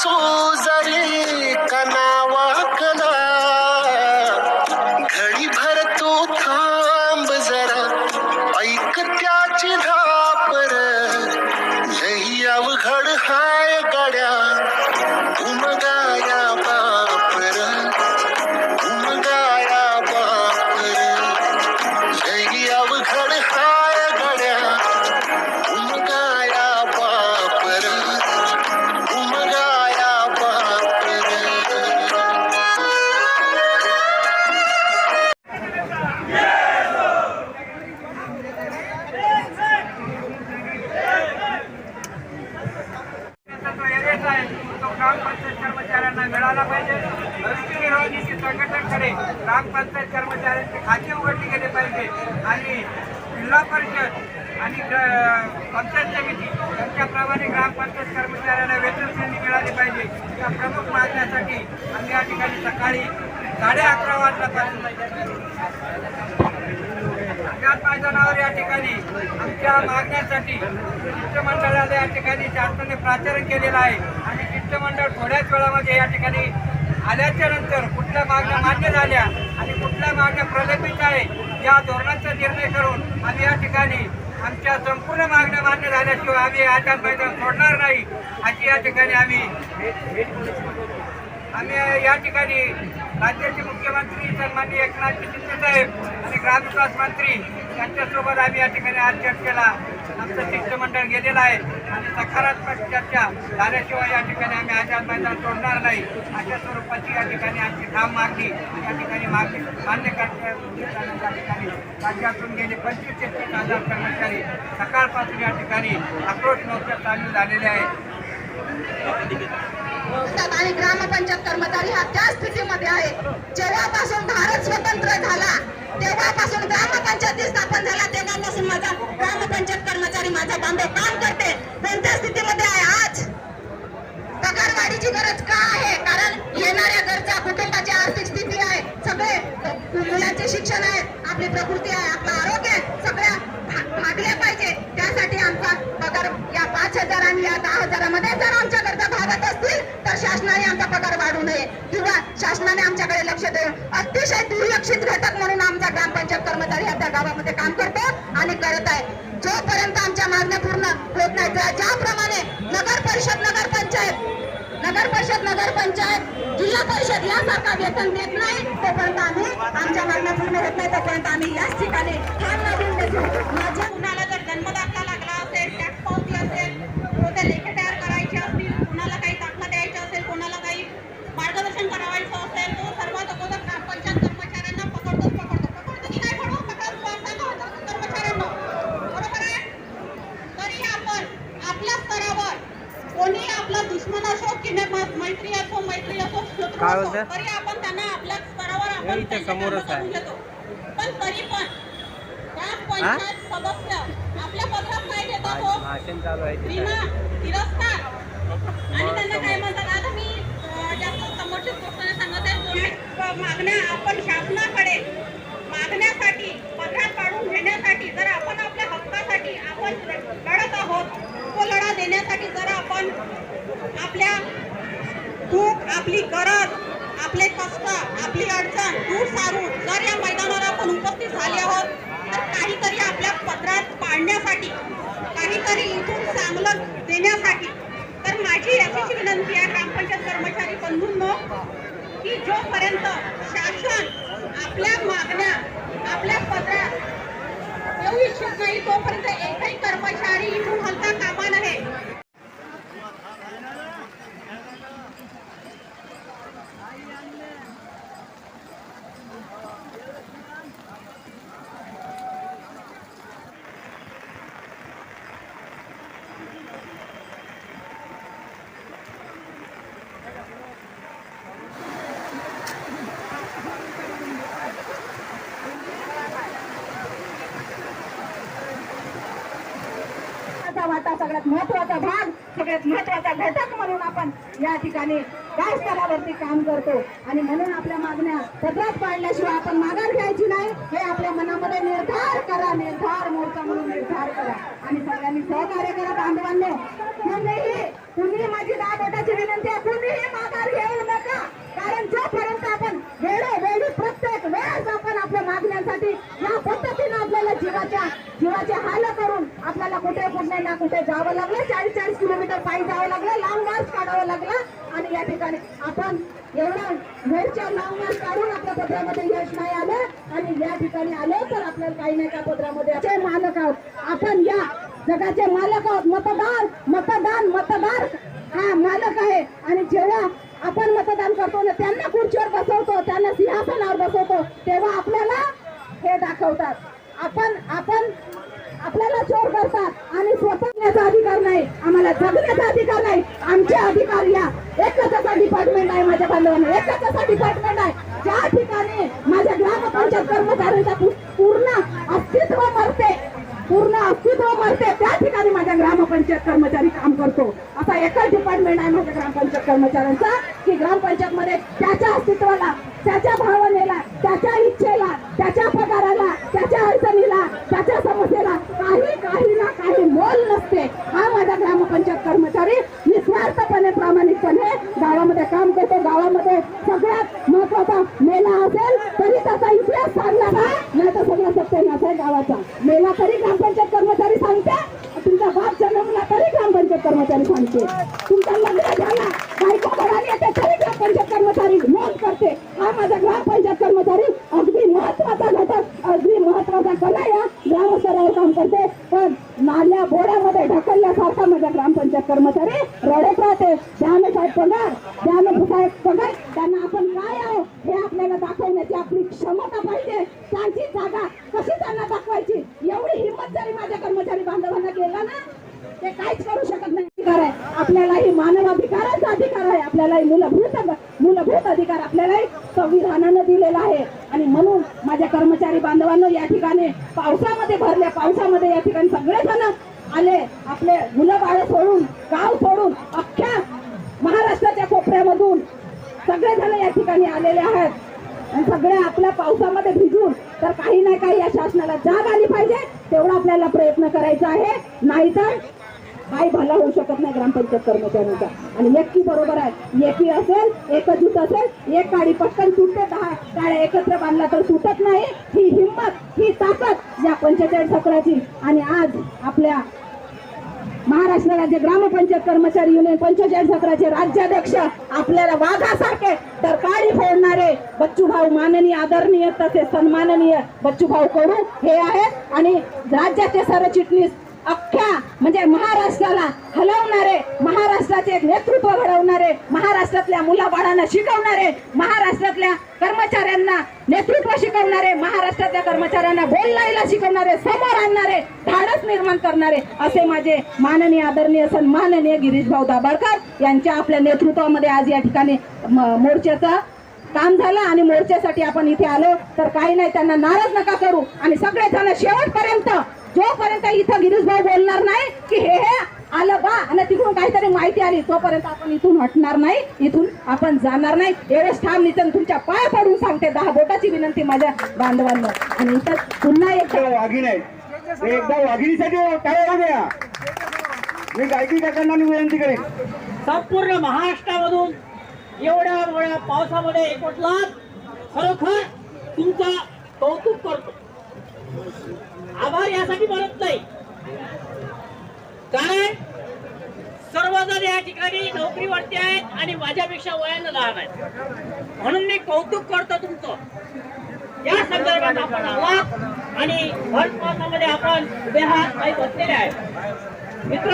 जरी कनावाकला घडी भर तो थांब जरा ऐक त्याची धापर। लई अवघड हाय गड्या घुमगाया बापर घुमगाया बापर लई अवघड हाय ग्रामपंचायत कर्मचाऱ्यांची खाती उघडले गेले पाहिजे. आणि जिल्हा परिषद आणि पंचायत समिती यांच्याप्रमाणे ग्रामपंचायत कर्मचाऱ्यांना वेतन श्रेणी मिळाली पाहिजे. या प्रमुख मागण्यासाठी आम्ही या ठिकाणी सकाळी साडे अकरा वाजल्यापासून याच मैदानावर या ठिकाणी आमच्या मागण्यासाठी शिष्टमंडळाला या ठिकाणी शासनाने प्राचारण केलेलं आहे. आणि शिष्टमंडळ थोड्याच वेळामध्ये या ठिकाणी आल्याच्यानंतर कुठल्या मागण्या मान्य झाल्या आणि कुठल्या मागण्या प्रलंबित आहे या धोरणाचा निर्णय करून आम्ही या ठिकाणी आमच्या संपूर्ण मागण्या मान्य झाल्याशिवाय आम्ही आझाद मैदान सोडणार नाही. अशी या ठिकाणी आम्ही आम्ही या ठिकाणी राज्याचे मुख्यमंत्री सन्माननीय एकनाथ शिंदे साहेब आणि ग्रामविकास मंत्री त्यांच्यासोबत आम्ही या ठिकाणी आज चर्चेला आमचं शिष्टमंडळ गेलेलं आहे. आणि सकारात्मक चर्चा झाल्याशिवाय या ठिकाणी आम्ही आझाद मैदान सोडणार नाही. अशा स्वरूपाची या ठिकाणी आमची ठाम मागणी या ठिकाणी मागणी मान्य करण्याच्या या ठिकाणी राज्यातून गेले पंचवीस ते तीस हजार कर्मचारी सकाळपासून या ठिकाणी आक्रोश मोर्चा चालू झालेले आहेत. आणि ग्रामपंचायत कर्मचारी हा त्या स्थितीमध्ये आहे. जेव्हापासून भारत स्वतंत्र झाला तेव्हापासून ग्रामपंचायती स्थापन झाला. तेव्हापासून माझा ग्रामपंचायत कर्मचारी माझा बांधव काम करते. कोणत्या स्थितीमध्ये आहे आज? पगार वाढीची गरज का आहे? कारण येणाऱ्या घरच्या कुटुंबाची आर्थिक स्थिती आहे. सगळे मुलांचे शिक्षण आहे. आपली प्रकृती आहे. आपला मध्ये काम करतो आणि करत आहे. जोपर्यंत आमच्या मागण्या पूर्ण होत नाही ज्याप्रमाणे नगर परिषद नगर पंचायत नगर परिषद नगर पंचायत जिल्हा परिषद यासारखा वेतन देत नाही तोपर्यंत आम्ही आमच्या मागण्या पूर्ण होत नाही तोपर्यंत आम्ही याच ठिकाणी माझ्या कुणाला जर जन्मदाखला लागला असेल टॅक्स पावती असेल कोणत्या लेखा तयार करायचे असतील कुणाला काही दाखला द्यायचा असेल कोणाला काही मार्गदर्शन करावायचं असेल तो सर्वात अगोदर ग्रामपंचायत कर्मचाऱ्यांना पकडतोच पकडतो पकडतो की नाही पकडू पकडतो सांगा होतं कर्मचाऱ्यांना बरोबर आहे तरी आपण आपल्या स्तरावर कोणी आपला दुश्मन असो की नाही, मै- मैत्री असो मैत्री असो काय असो बोलताय? तरी आपण त्यांना आपल्या स्तरावर आपण इथे त्यांचे समोरच आहे. पण तरी पण सदस्य आपल्या पत्रात काय देतात हो? भाषण चालू आहे तिथे. विना तिरस्कार. आणि त्यांना काय म्हणतात? आता मी अं, जास्त समोरच्या गोष्टीने सांगत आहे दोन मागण्या आपण शासनाकडे मागण्यासाठी पदरात पाडून घेण्यासाठी जर आपण आपल्या हक्कासाठी आपण लढत आहोत तो लढा देण्यासाठी जर आपण आपल्या आपली गरज आपले कष्ट आपली अडचण दूर सारून जर या मैदानावर आपण उपस्थित झाले आहोत तर काहीतरी आपल्या पत्रात पाडण्यासाठी काहीतरी इथून चांगलं देण्यासाठी तर माझी याची विनंती आहे ग्रामपंचायत कर्मचारी बंधूंनो की जोपर्यंत शासन आपल्या मागण्या आपल्या पत्रात येऊ इच्छित नाही तोपर्यंत एकही कर्मचारी इथून हलता कामा नये. वाटा सगळ्यात महत्त्वाचा भाग सगळ्यात महत्त्वाचा घटक म्हणून आपण या ठिकाणी काय स्तरावरती काम करतो. आणि म्हणून आपल्या मागण्या पत्रात पाडल्याशिवाय आपण माघार घ्यायची नाही. हे आपल्या मनामध्ये निर्धार करा निर्धार मोर्चा म्हणून निर्धार करा. आणि सगळ्यांनी सहकार्य करा बांधवांनो. कुणीही तुम्ही माझी दहा बोटाची विनंती आहे कुणीही माघार घेऊ नका कारण जोपर्यंत आपण वेळोवेळी प्रत्येक वेळेस आपण आपल्या मागण्यांसाठी या पद्धतीनं आपल्याला जीवाच्या जीवाचे हाल करून आपल्याला कुठे कुठे ना कुठे जावं लागलं चाळीस चाळीस किलोमीटर पायी जावं लागलं लांब मार्च काढावं लागलं आणि या ठिकाणी आपण एवढं मोर्चा लांब मार्च काढून आपल्या पत्रामध्ये यश नाही आलं आणि या ठिकाणी आलो तर आपल्याला काही नाही का पत्रामध्ये असे मालक आहोत आपण या जगाचे मालक आहोत मतदार मतदार हा मालक आहे. आणि जेव्हा आपण मतदान करतो ना त्यांना खुर्चीवर बसवतो त्यांना सिंहासनावर बसवतो तेव्हा आपल्याला हे दाखवतात. आपण आपण आपल्याला चोर करतात आणि स्वतःचा अधिकार नाही. आम्हाला जगण्याचा अधिकार नाही. आमचे अधिकार या एकच असा डिपार्टमेंट आहे माझ्या बांधवांना. एकच असा डिपार्टमेंट आहे. ज्या ठिकाणी माझ्या ग्रामपंचायत कर्मचाऱ्यांचा पूर्ण अस्तित्व मरते पूर्ण अस्तित्व मरते त्या ठिकाणी माझ्या ग्रामपंचायत कर्मचारी काम करतो. असा एकच डिपार्टमेंट आहे माझ्या ग्रामपंचायत कर्मचाऱ्यांचा की ग्रामपंचायत मध्ये त्याच्या अस्तित्वाला त्याच्या भावनेला त्याच्या इच्छेला त्याच्या पगाराला त्याच्या अडचणीला त्याच्या समस्येला काही काही ना काही मोल नसते हा माझा ग्रामपंचायत कर्मचारी निस्वार्थपणे प्रामाणिकपणे गावामध्ये काम करतो गावामध्ये सगळ्यात महत्त्वाचा मेला असेल तरी त्याचा इतिहास सांगला का नाही तर सगळं सत्यानाश आहे गावाचा जन्मला तरी ग्रामपंचायत कर्मचारी सांगते. तुमचा बाप जन्मला तरी ग्रामपंचायत कर्मचारी सांगते. तुमचा लग्न झाला बायको घरात येते तरी ग्रामपंचायत कर्मचारी नोंद करते. हा माझा ग्रामपंचायत कर्मचारी अगदी महत्त्वाचा घटक अगदी महत्त्वाचा कला या ग्रामस्तरावर काम करते. पण नाल्या बोड्यामध्ये ढकलल्यासारखा माझा ग्रामपंचायत कर्मचारी रडत राहते. द्याने साहेब पगार द्याने साहेब पगार त्यांना आपण काय आहो हे आपल्याला दाखवण्याची आपली क्षमता पाहिजे त्यांची जागा कशी त्यांना दाखवायची? एवढी हिंमत जरी माझ्या कर्मचारी बांधवांना केला ना ते काहीच करू शकत नाही. अधिकार आहे. आपल्यालाही मानवाधिकाराचा अधिकार आहे. आपल्यालाही मूलभूत मूलभूत अधिकार आपल्यालाही संविधानानं दिलेला आहे. आणि म्हणून माझ्या कर्मचारी बांधवांना या ठिकाणी पावसामध्ये भरल्या पावसामध्ये या ठिकाणी सगळे जण आले आपले मुलं बाळ सोडून गाव सोडून अख्ख्या महाराष्ट्राच्या कोपऱ्यामधून सगळे जण या ठिकाणी आलेले सगळ्या आपल्या पावसामध्ये भिजून तर काही ना काही या शासनाला जाग आली पाहिजे तेवढा आपल्याला प्रयत्न करायचा आहे. नाहीतर काही भला होऊ शकत नाही ग्रामपंचायत कर्मचाऱ्यांचा. आणि एकी बरोबर आहे एकी असेल एकजूट असेल एक काळी पटकन सुटते दहा काड्या एकत्र बांधला तर सुटत नाही. ही हिंमत ही ताकद या पंचेचाळीस अकराची. आणि आज आपल्या महाराष्ट्र राज्य ग्रामपंचायत कर्मचारी युनियन पंचेचाळीस सत्राचे राज्याध्यक्ष आपल्याला वाघासारखे तर काळी फोडणारे बच्चूभाऊ माननीय आदरणीय तसेच सन्माननीय बच्चूभाऊ कडू हे आहेत. आणि राज्याचे सरचिटणीस अख्ख्या म्हणजे महाराष्ट्राला हलवणारे महाराष्ट्राचे नेतृत्व घडवणारे महाराष्ट्रातल्या मुलाबाळांना शिकवणारे महाराष्ट्रातल्या कर्मचाऱ्यांना नेतृत्व शिकवणारे महाराष्ट्रातल्या कर्मचाऱ्यांना बोलायला शिकवणारे समोर आणणारे धाडस निर्माण करणारे असे माझे माननीय आदरणीय सन्माननीय गिरीश भाऊ दाभाडकर यांच्या आपल्या नेतृत्वामध्ये आज या ठिकाणी म- मोर्चाचा काम झालं आणि मोर्चासाठी आपण इथे आलो. तर काही नाही त्यांना नाराज नका करू. आणि सगळे जण शेवटपर्यंत जोपर्यंत इथं गिरीश भाऊ बोलणार नाही की हे हे आलं बा आणि तिकडून काहीतरी माहिती आली तोपर्यंत आपण इथून हटणार नाही इथून आपण जाणार नाही. एवढेच ठाम नितन तुमच्या पाय पडून सांगते दहा बोटाची विनंती माझ्या बांधवांना. आणि इथं पुन्हा एक एकदा वाघीण आहेत. ते एकदा वाघिणीसाठी काय द्या मी गायकी काकांना विनंती करेन. संपूर्ण महाराष्ट्रामधून एवढ्या मोठ्या पावसामध्ये एकवटलात. खरोखर तुमचा कौतुक करतो. आभार यासाठी म्हणत नाही. कारण सर्वजण या ठिकाणी नोकरीवरती आहेत आणि माझ्यापेक्षा वयानं लहान आहेत. म्हणून मी कौतुक करतो तुमचं. या संदर्भात आपण आलात आणि भर आपण उभे आहात काही बसलेले आहेत. मित्र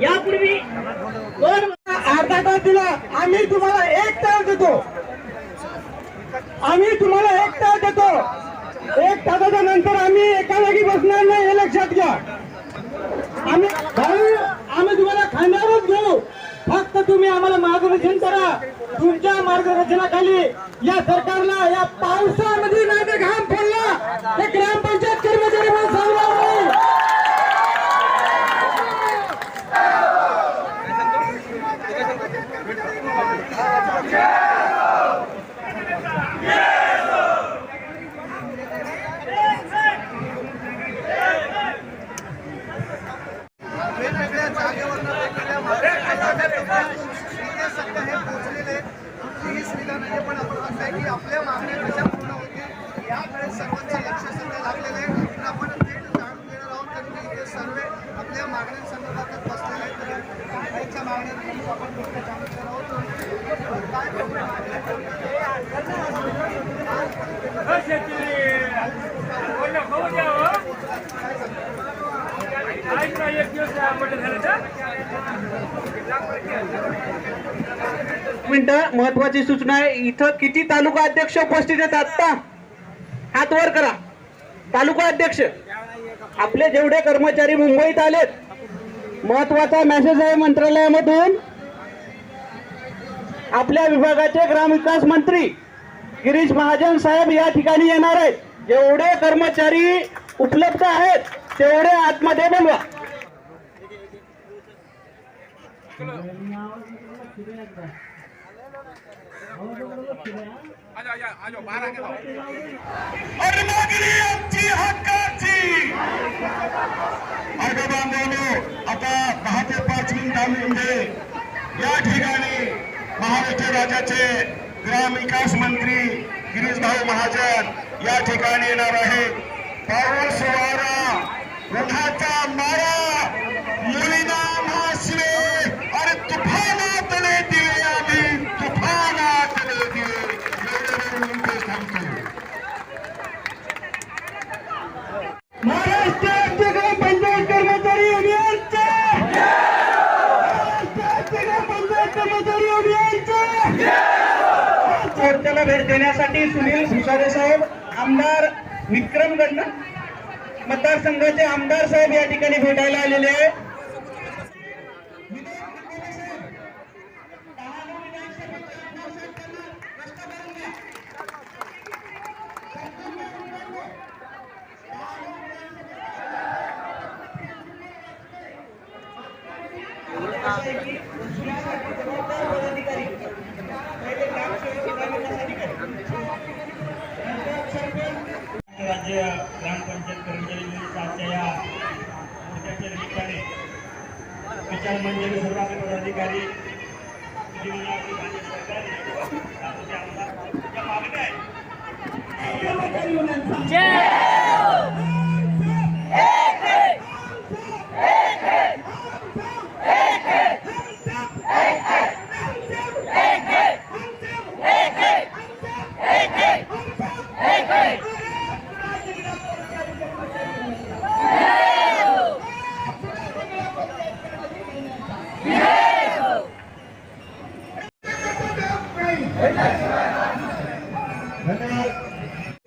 यापूर्वी दोन अर्धा तास दिला. आम्ही तुम्हाला एक तास देतो. आम्ही तुम्हाला एक तास देतो एक तासाच्या नंतर आम्ही एका जागी बसणार नाही हे लक्षात घ्या आम्ही भाऊ करा तुमच्या मार्गदर्शनाखाली या सरकारला या पावसामध्ये नाही ते घाम फोडला ते ग्रामपंचायत कर्मचारी म्हणून सांगणार नाही वेगवेगळ्या जागेवरनं वेगवेगळ्या मागण्या हे सगळं हे पोहोचलेले आहेत. आमची हीच निदान आहे पण आपण म्हणताय की आपल्या मागण्या कशा पूर्ण होतील याकडे सर्वांचं लक्ष सध्या लागलेलं आहे. तर आपण थेट जाणून घेणार आहोत कारण की इथे सर्व आपल्या मागण्यांसंदर्भातच बसलेले आहेत. तर काहींच्या मागण्यांसंदर्भात आपण थोडक्यात जाणून घेणार आहोत. काय प्रॉब्लेम मिनिटं महत्वाची सूचना आहे. इथं किती तालुका अध्यक्ष उपस्थित आहेत आत्ता? हात वर करा. तालुका अध्यक्ष आपले जेवढे कर्मचारी मुंबईत आलेत महत्त्वाचा मेसेज आहे मंत्रालयामधून. आपल्या विभागाचे ग्रामविकास मंत्री गिरीश महाजन साहेब या ठिकाणी येणार आहेत. जेवढे कर्मचारी उपलब्ध आहेत तेवढे आतमध्ये बोलवा. Thank you. आमची हक्काची बांधवनो आता दहा ते पाच मिनिटांमध्ये या ठिकाणी महाराष्ट्र राज्याचे ग्रामविकास मंत्री गिरीश भाऊ महाजन या ठिकाणी येणार आहे. पाऊस वारा उन्हाचा मारा मुलीना भासले अरे तुफानातले दिले आम्ही तुफानातले दिले एवढं बोलून मी थांबतो महाराष्ट्र राज्य ग्रामपंचायत कर्मचारी युनियनचे महाराष्ट्र राज्य ग्रामपंचायत कर्मचारी युनियनचे मोर्चाला भेट देण्यासाठी सुनील भुसारे साहेब आमदार विक्रमगड मतदारसंघाचे आमदार साहेब या ठिकाणी भेटायला आलेले आहेत. या ठिकाणी. विचार म्हणजे मंडळी सर्व आपले पदाधिकारी सरकार राज्य मागण्या आहेत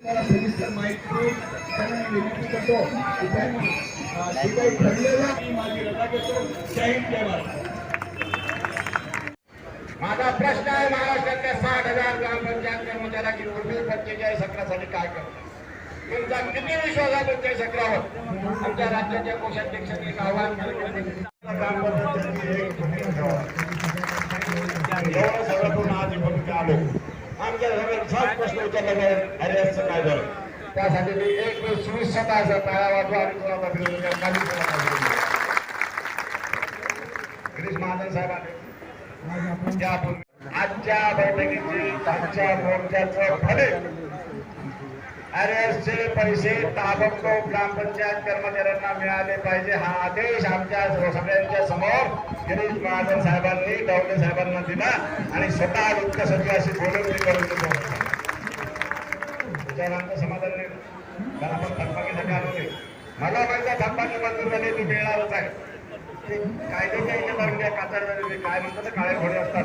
मला सविस्तर माहिती त्यांना मी विनंती करतो की त्यांनी अ, जे काही ठरलेलं मी माझी रजा घेतो जय हिंद जय भारत माझा प्रश्न आहे महाराष्ट्रातल्या साठ हजार ग्रामपंचायत कर्मचाऱ्यांची पूर्वी पंचेचाळीस अकरासाठी काय करतो तुमचा किती विश्वास आहे ते अकरावर? आमच्या राज्याच्या कोषाध्यक्षांनी एक आव्हान केलं एवढं सगळं करून आज इथं आलो आमच्या सगळ्या सात प्रश्न अरे असं काय झालं? त्यासाठी मी एक वेळ चोवीस टाळा वाजवा आणि तुम्हाला गिरीश महाजन साहेबांनी आजच्या बैठकीची आजच्या मोर्चाचं फले चे पैसे ताबडतोब ग्रामपंचायत कर्मचाऱ्यांना मिळाले पाहिजे. हा आदेश आमच्या सगळ्यांच्या समोर गिरीश महाजन साहेबांनी दौले साहेबांना दिला आणि स्वतः मुख्य सचिवाशी बोलून ते करून दिलं त्याच्यानंतर समाधान मला पण आपण थकबाकीसाठी आलो नाही मला माझ्या थकबाकी मंजूर झाली ती मिळणारच आहे. ते कायदे काही करून काय म्हणतात काळे घोडे असतात.